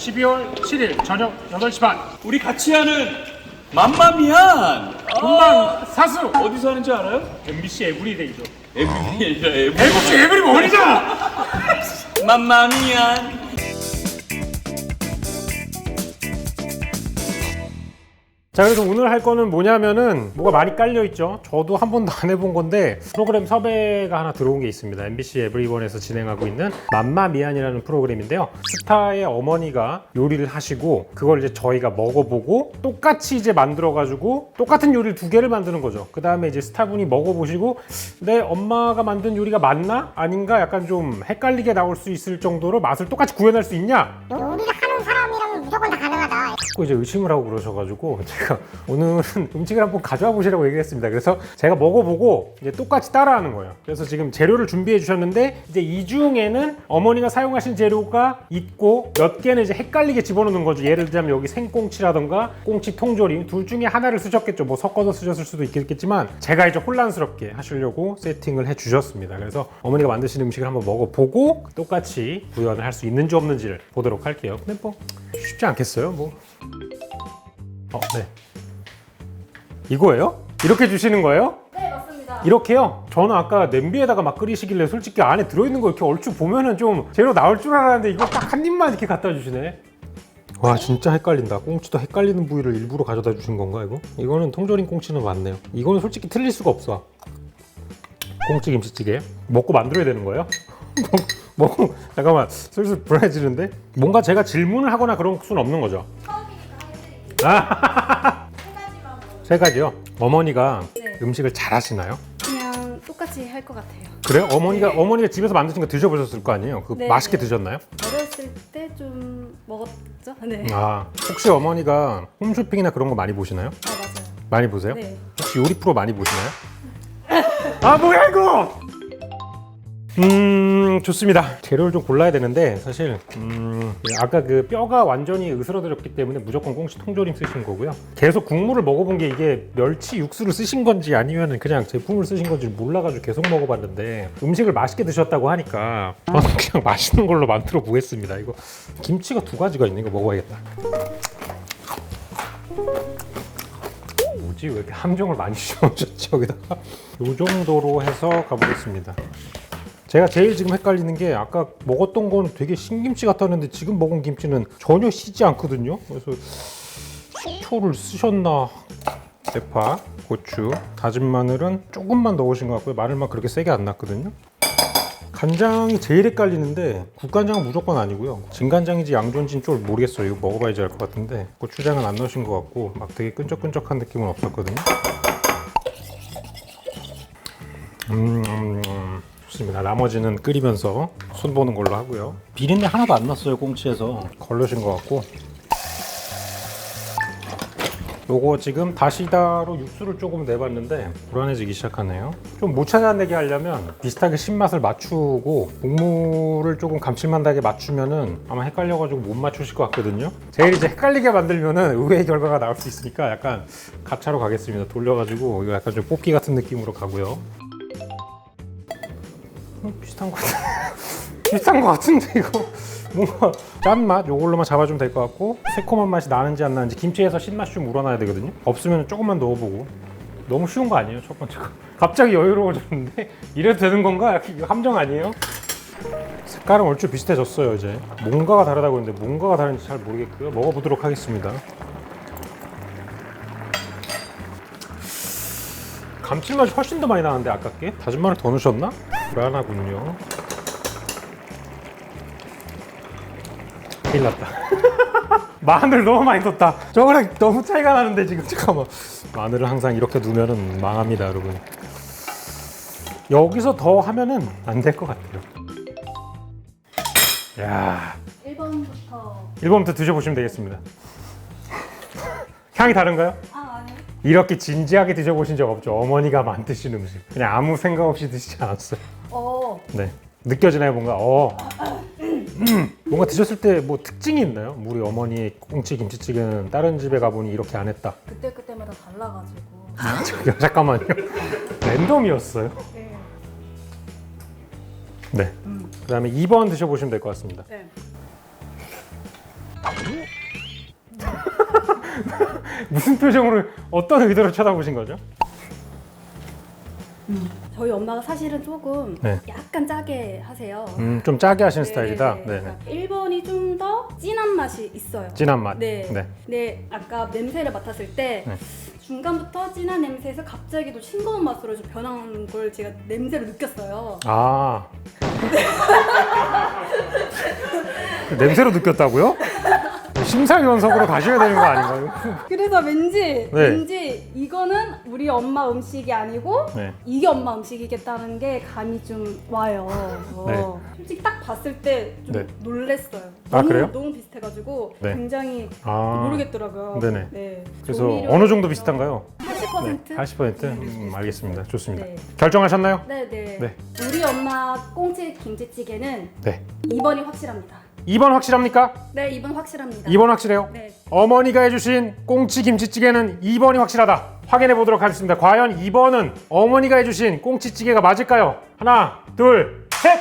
12월 7일 저녁 8시 반. 우리 같이 하는 맘마미안. 본방 사수. 어디서 하는지 알아요? MBC 에브리데이죠. 에브리 아니라 에브리 MBC 에브리 머니잖아. 맘마미안 자 그래서 오늘 할 거는 뭐냐면은 뭐가 많이 깔려 있죠? 저도 한 번도 안 해본 건데 프로그램 섭외가 하나 들어온 게 있습니다. MBC 에브리원에서 진행하고 있는 맘마미안이라는 프로그램인데요. 스타의 어머니가 요리를 하시고 그걸 이제 저희가 먹어보고 똑같이 이제 만들어 가지고 똑같은 요리를 두 개를 만드는 거죠. 그 다음에 이제 스타분이 먹어보시고 내 엄마가 만든 요리가 맞나? 아닌가? 약간 좀 헷갈리게 나올 수 있을 정도로 맛을 똑같이 구현할 수 있냐? 요리를 자꾸 이제 의심을 하고 그러셔가지고 제가 오늘은 음식을 한번 가져와 보시라고 얘기했습니다. 그래서 제가 먹어보고 이제 똑같이 따라하는 거예요. 그래서 지금 재료를 준비해 주셨는데 이제 이 중에는 어머니가 사용하신 재료가 있고 몇 개는 이제 헷갈리게 집어넣는 거죠. 예를 들자면 여기 생꽁치라던가 꽁치 통조림 둘 중에 하나를 쓰셨겠죠. 뭐 섞어서 쓰셨을 수도 있겠지만 제가 이제 혼란스럽게 하시려고 세팅을 해 주셨습니다. 그래서 어머니가 만드신 음식을 한번 먹어보고 똑같이 구현을 할 수 있는지 없는지를 보도록 할게요. 근데 뭐 쉽지 않겠어요, 뭐. 어, 네. 이거예요? 이렇게 주시는 거예요? 네 맞습니다. 이렇게요? 저는 아까 냄비에다가 막 끓이시길래 솔직히 안에 들어있는 거 이렇게 얼추 보면은 좀 재료 나올 줄 알았는데 이거 딱 한 입만 이렇게 갖다 주시네. 와 진짜 헷갈린다. 꽁치도 헷갈리는 부위를 일부러 가져다 주신 건가 이거? 이거는 통조림 꽁치는 맞네요. 이거는 솔직히 틀릴 수가 없어. 꽁치 김치찌개 먹고 만들어야 되는 거예요? 먹, 먹 잠깐만 슬슬 불안해지는데 뭔가 제가 질문을 하거나 그런 수는 없는 거죠? 아, 세 가지만 뭐세 가지요. 어머니가 네. 음식을 잘 하시나요? 그냥 똑같이 할 것 같아요. 그래요? 어머니가 어머니가 집에서 만드신 거 드셔보셨을 거 아니에요? 그 네, 맛있게 네. 드셨나요? 어렸을 때 좀 먹었죠? 네. 아 혹시 어머니가 홈쇼핑이나 그런 거 많이 보시나요? 아 맞아요. 많이 보세요? 네. 혹시 요리 프로 많이 보시나요? 아 뭐야 이거? 음 좋습니다. 재료를 좀 골라야 되는데 사실 음, 아까 그 뼈가 완전히 으스러들었기 때문에 무조건 꽁치 통조림 쓰신 거고요. 계속 국물을 먹어본 게 이게 멸치 육수를 쓰신 건지 아니면 그냥 제품을 쓰신 건지 몰라가지고 계속 먹어봤는데 음식을 맛있게 드셨다고 하니까 저는 그냥 맛있는 걸로 만들어 보겠습니다. 이거 김치가 두 가지가 있는 거 먹어야겠다. 뭐지 왜 이렇게 함정을 많이 씌워줬지 여기다가 이 정도로 해서 가보겠습니다 제가 제일 지금 헷갈리는 게 아까 먹었던 건 되게 신김치 같았는데 지금 먹은 김치는 전혀 시지 않거든요 그래서 식초를 쓰셨나 대파, 고추, 다진 마늘은 조금만 넣으신 것 같고요 마늘만 그렇게 세게 안 났거든요 간장이 제일 헷갈리는데 국간장은 무조건 아니고요. 진간장인지 양존지는 좀 모르겠어요. 이거 먹어봐야지 알 것 같은데 고추장은 안 넣으신 것 같고 막 되게 끈적끈적한 느낌은 없었거든요. 음, 음, 음. 좋습니다. 나머지는 끓이면서 손 보는 걸로 하고요. 비린내 하나도 안 났어요. 꽁치에서 걸르신 것 같고. 요거 지금 다시다로 육수를 조금 내봤는데 불안해지기 시작하네요. 좀 못 찾아내게 하려면 비슷하게 신맛을 맞추고 국물을 조금 감칠맛나게 맞추면은 아마 헷갈려가지고 못 맞추실 것 같거든요. 제일 이제 헷갈리게 만들면은 의외의 결과가 나올 수 있으니까 약간 가차로 가겠습니다. 돌려가지고 이거 약간 좀 뽑기 같은 느낌으로 가고요. 음, 비슷한 것 같아. 비슷한 것 같은데 이거? 뭔가 짠맛? 요걸로만 잡아주면 될 것 같고 새콤한 맛이 나는지 안 나는지 김치에서 신맛이 좀 우러나야 되거든요. 없으면 조금만 넣어보고. 너무 쉬운 거 아니에요 첫 번째 거? 갑자기 여유로워졌는데? 이래도 되는 건가? 약간 이거 함정 아니에요? 색깔은 얼추 비슷해졌어요 이제. 뭔가가 다르다고 했는데 뭔가가 다른지 잘 모르겠고요. 먹어보도록 하겠습니다 감칠맛이 훨씬 더 많이 나는데 아깝게 다진 마늘 더 넣으셨나? 불안하군요 큰일 났다. 마늘 너무 많이 넣었다. 저거랑 너무 차이가 나는데 지금 잠깐만. 마늘을 항상 이렇게 두면은 망합니다, 여러분. 여기서 더 하면은 안 될 것 같아요. 야, 1번부터 1번부터 드셔보시면 되겠습니다. 향이 다른가요? 아 이렇게 진지하게 드셔보신 적 없죠? 어머니가 만드신 음식. 그냥 아무 생각 없이 드시지 않았어요. 어 네. 느껴지나요, 뭔가? 어. 음, 뭔가 드셨을 때 뭐 특징이 있나요? 우리 어머니의 꽁치 김치찌개는 다른 집에 가보니 이렇게 안 했다. 그때 그때마다 달라가지고 저기요, 잠깐만요. 랜덤이었어요. 네. 네. 그 다음에 2번 드셔보시면 될 것 같습니다. 네. 무슨 표정으로 어떤 의도로 쳐다보신 거죠? 저희 엄마가 사실은 조금 네. 약간 짜게 하세요. 음, 좀 짜게 하시는 스타일이다. 네, 네. 1번이 좀 더 진한 맛이 있어요. 진한 맛. 네. 네. 네. 아까 냄새를 맡았을 때 네. 중간부터 진한 냄새에서 갑자기 또 싱거운 맛으로 좀 변한 걸 제가 냄새로 느꼈어요. 아. 냄새로 느꼈다고요? 심사위원석으로 가셔야 되는 거 아닌가요? 그래서 왠지 네. 왠지 이거는 우리 엄마 음식이 아니고 네. 이게 엄마 음식이겠다는 게 감이 좀 와요. 어, 솔직히 딱 봤을 때 좀 네. 놀랬어요. 아, 너무, 그래요? 너무 비슷해가지고 네. 굉장히 아. 모르겠더라고요. 네네. 네. 그래서 조미료 어느 정도 비슷한가요? 80%? 80%? 음, 알겠습니다. 좋습니다. 네. 결정하셨나요? 네, 네. 네. 우리 엄마 꽁치 김치찌개는 네. 2번이 확실합니다. 2번 확실합니까? 네, 2번 확실합니다. 2번 확실해요? 네. 어머니가 해주신 꽁치 김치찌개는 2번이 확실하다. 확인해 보도록 하겠습니다. 과연 2번은 어머니가 해주신 꽁치찌개가 맞을까요? 하나, 둘, 셋!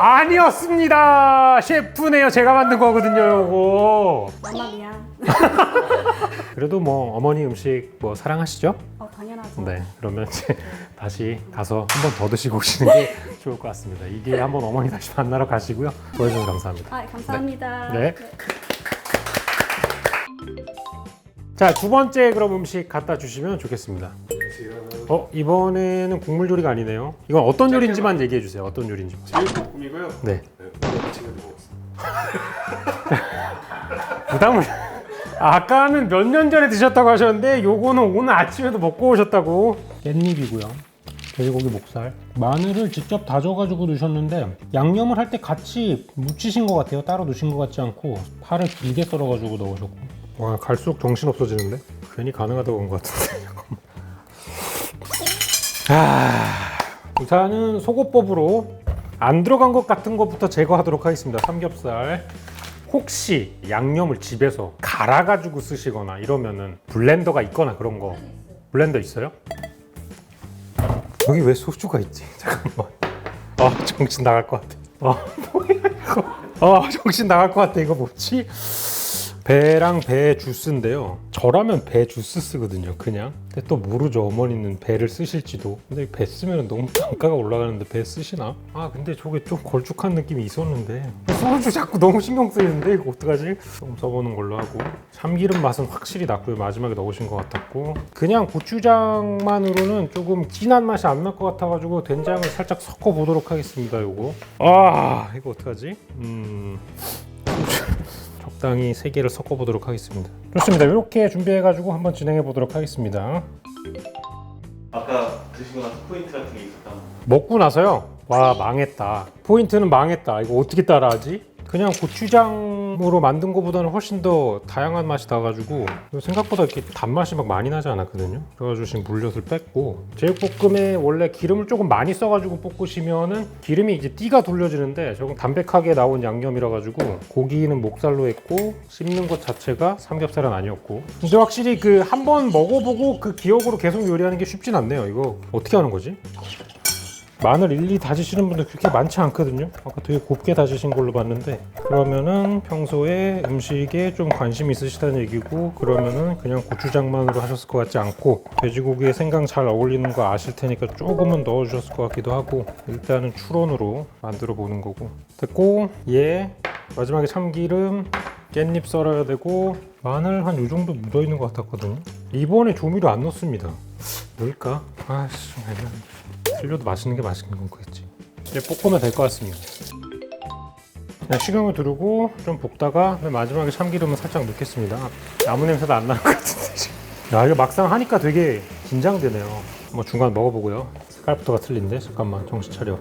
아니었습니다. 셰프네요. 제가 만든 거거든요, 요거. 엄마 미안. 그래도 뭐 어머니 음식 뭐 사랑하시죠? 어, 당연하죠. 네. 그러면 이제 다시 가서 한 번 더 드시고 오시는 게 좋을 것 같습니다. 이게 한번 어머니 다시 만나러 가시고요. 도와주셔서 감사합니다. 아, 감사합니다. 네. 자, 두 번째 그럼 음식 갖다 주시면 좋겠습니다. 어, 이번에는 국물 요리가 아니네요. 이건 어떤 요리인지만 얘기해 주세요. 어떤 요리인지. 제육볶음이고요. 네. 네, 오늘 지금 먹었어요. 부담을 아까는 몇 년 전에 드셨다고 하셨는데 요거는 오늘 아침에도 먹고 오셨다고. 깻잎이고요. 돼지고기 목살. 마늘을 직접 다져가지고 넣으셨는데 양념을 할 때 같이 묻히신 것 같아요. 따로 넣으신 것 같지 않고 파를 길게 썰어가지고 넣으셨고. 와 갈수록 정신 없어지는데? 괜히 가능하다고 한 것 같은데. 아. 우선은 속옷법으로 안 들어간 것 같은 것부터 제거하도록 하겠습니다. 삼겹살 혹시 양념을 집에서 갈아가지고 쓰시거나 이러면은 블렌더가 있거나 그런 거 블렌더 있어요? 여기 왜 소주가 있지? 잠깐만 아 정신 나갈 것 같아 아 뭐야 이거 아 정신 나갈 것 같아 이거 뭐지? 배랑 배 주스인데요. 저라면 배 주스 쓰거든요 그냥. 근데 또 모르죠 어머니는 배를 쓰실지도. 근데 배 쓰면 너무 단가가 올라가는데 배 쓰시나? 아 근데 저게 좀 걸쭉한 느낌이 있었는데. 소주 자꾸 너무 신경 쓰이는데 이거 어떡하지? 좀 써보는 걸로 하고. 참기름 맛은 확실히 났고요. 마지막에 넣으신 것 같았고. 그냥 고추장만으로는 조금 진한 맛이 안 날 것 같아가지고 된장을 살짝 섞어 보도록 하겠습니다 요거. 아 이거 어떡하지? 음... 적당히 세 개를 섞어 보도록 하겠습니다. 좋습니다. 이렇게 준비해 가지고 한번 진행해 보도록 하겠습니다. 아까 드시고 나서 포인트 같은 게 있었다. 먹고 나서요. 와 망했다. 포인트는 망했다. 이거 어떻게 따라하지? 그냥 고추장으로 만든 것보다는 훨씬 더 다양한 맛이 나가지고 생각보다 이렇게 단맛이 막 많이 나지 않았거든요. 그래가지고 지금 물엿을 뺐고 제육볶음에 원래 기름을 조금 많이 써가지고 볶으시면은 기름이 이제 띠가 돌려지는데 조금 담백하게 나온 양념이라 가지고 고기는 목살로 했고 씹는 것 자체가 삼겹살은 아니었고 근데 확실히 그 한 번 먹어보고 그 기억으로 계속 요리하는 게 쉽진 않네요. 이거 어떻게 하는 거지? 마늘 일일이 다지시는 분들 그렇게 많지 않거든요. 아까 되게 곱게 다지신 걸로 봤는데 그러면은 평소에 음식에 좀 관심 있으시다는 얘기고 그러면은 그냥 고추장만으로 하셨을 것 같지 않고 돼지고기에 생강 잘 어울리는 거 아실 테니까 조금은 넣어주셨을 것 같기도 하고 일단은 추론으로 만들어 보는 거고 됐고 얘 마지막에 참기름 깻잎 썰어야 되고 마늘 한 요 정도 묻어 있는 것 같았거든요. 이번에 조미료 안 넣습니다. 넣을까? 아씨, 애매한데. 틀려도 맛있는 게 맛있는 거겠지. 이제 볶으면 될 것 같습니다. 그냥 식용유 두르고 좀 볶다가 맨 마지막에 참기름을 살짝 넣겠습니다. 아무 냄새도 안 나는 것 같은데. 야 이거 막상 하니까 되게 긴장되네요. 뭐 중간 먹어보고요. 색깔부터가 틀린데 잠깐만 정신 차려.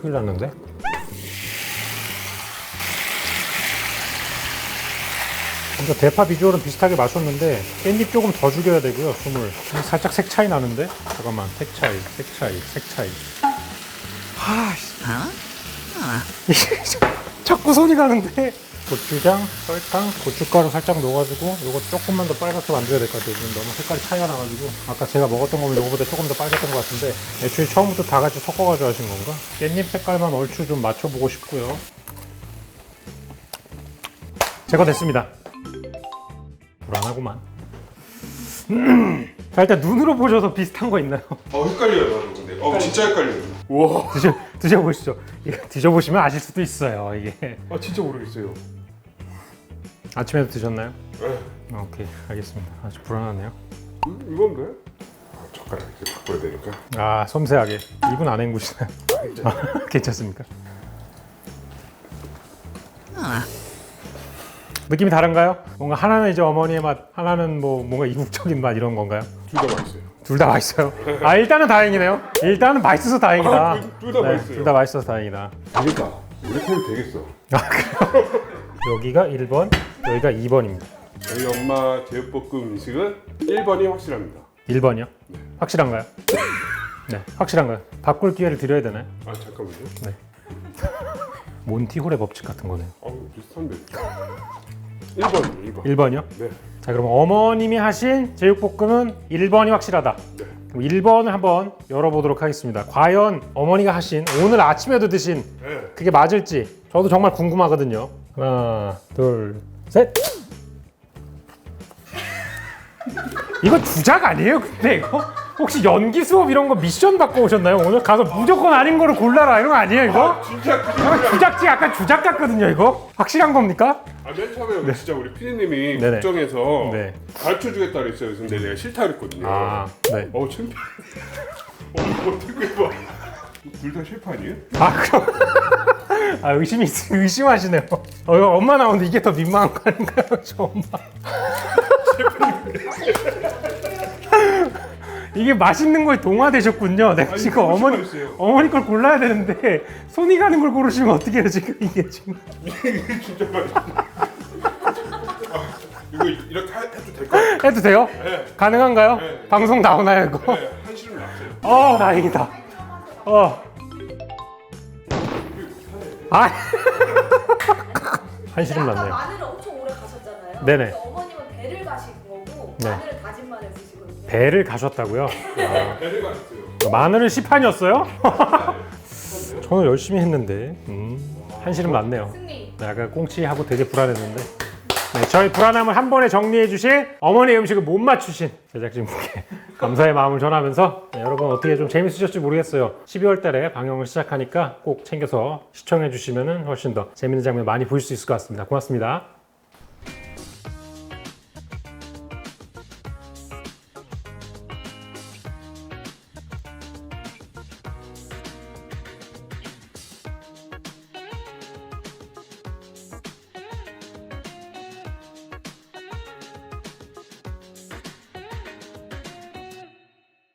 큰일 났는데. 먼저 대파 비주얼은 비슷하게 마셨는데 깻잎 조금 더 죽여야 되고요 숨을. 살짝 색 차이 나는데? 잠깐만. 색 차이 색 차이 색 차이. 아 자꾸 손이 가는데? 고추장 설탕 고춧가루 살짝 넣어가지고 이거 조금만 더 빨갛게 만들어야 될 것 같아요. 지금 너무 색깔이 차이가 나가지고. 아까 제가 먹었던 거면 이거보다 조금 더 빨갛던 것 같은데 애초에 처음부터 다 같이 섞어가지고 하신 건가? 깻잎 색깔만 얼추 좀 맞춰보고 싶고요. 제거 됐습니다. 불안하구만. 자 일단 눈으로 보셔서 비슷한 거 있나요? 어 헷갈려요 나도 근데. 어 진짜 헷갈려요. 와. 드셔 드셔보시죠. 이거 드셔보시면 아실 수도 있어요. 이게 아 진짜 모르겠어요. 아침에도 드셨나요? 네. 아, 오케이 알겠습니다. 아주 불안하네요. 음, 이건데? 아 젓가락 이렇게 바꿔야 되니까. 아 섬세하게 입은 안 헹구시나요? 아, 괜찮습니까? 느낌이 다른가요? 뭔가 하나는 이제 어머니의 맛, 하나는 뭐 뭔가 이국적인 맛 이런 건가요? 둘 다 맛있어요. 둘 다 맛있어요. 아 일단은 다행이네요. 일단은 맛있어서 다행이다. 아, 둘- 둘다 맛있어요. 둘 다 맛있어서 다행이다. 되겠다. 우리 팀 되겠어. 여기가 1번, 여기가 2번입니다. 저희 엄마 제육볶음 음식은 1번이 확실합니다. 1번이요? 확실한가요? 네, 확실한가요? 바꿀 기회를 드려야 되나요? 아 잠깐만요. 몬티홀의 법칙 같은 거네요. 어 비슷한데. 1번이요 1번. 1번이요? 네. 자, 그럼 어머님이 하신 제육볶음은 1번이 확실하다. 네. 그럼 1번을 한번 열어보도록 하겠습니다. 과연 어머니가 하신 오늘 아침에도 드신 네. 그게 맞을지 저도 정말 궁금하거든요. 하나, 둘, 셋. 이거 주작 아니에요? 근데 이거 혹시 연기 수업 이런 거 미션 받고 오셨나요? 오늘 가서 무조건 아닌 거를 골라라 이런 거 아니에요? 이거? 진짜 약간 주작지 약간 주작 같거든요. 이거 확실한 겁니까? 아 맨 처음에 진짜 우리 피디님이 네네. 걱정해서 네. 가르쳐 주겠다 그랬어요. 근데 내가 싫다 그랬거든요. 아, 네. 어 창피해. 어 어떻게 봐. 둘 다 셰프 아니에요? 아 그럼 아 의심이 의심하시네요. 어 이거 엄마 나오는데 이게 더 민망한 거 아닌가요, 저 엄마? 이게 맛있는 거에 동화되셨군요. 내가 아니, 지금 어머니. 어머니 걸 골라야 되는데 손이 가는 걸 고르시면 어떻게 해요 지금 이게 지금? 진짜 맛있어. 아, 이거 이렇게 하- 해도 될까요? 해도 돼요? 네. 가능한가요? 네. 방송 나오나요 이거? 네, 한시름 났어요. 어 다행이다. 어. 아. 한시름 났네요. 마늘을 엄청 오래 가셨잖아요. 네네. 그래서 어머님은 배를 가신 거고 네. 마늘을 다진 마늘 쓰시거든요. 배를 가셨다고요? 배를 갔어요. 마늘은 시판이었어요? 저는 열심히 했는데 음, 한시름 났네요. 승리. 네, 약간 꽁치하고 되게 불안했는데 네, 저희 불안함을 한 번에 정리해 주신 어머니 음식을 못 맞추신 제작진분께 감사의 마음을 전하면서 네, 여러분 어떻게 좀 재밌으셨지 모르겠어요 12월 달에 방영을 시작하니까 꼭 챙겨서 시청해 주시면 훨씬 더 재밌는 장면 많이 보실 수 있을 것 같습니다 고맙습니다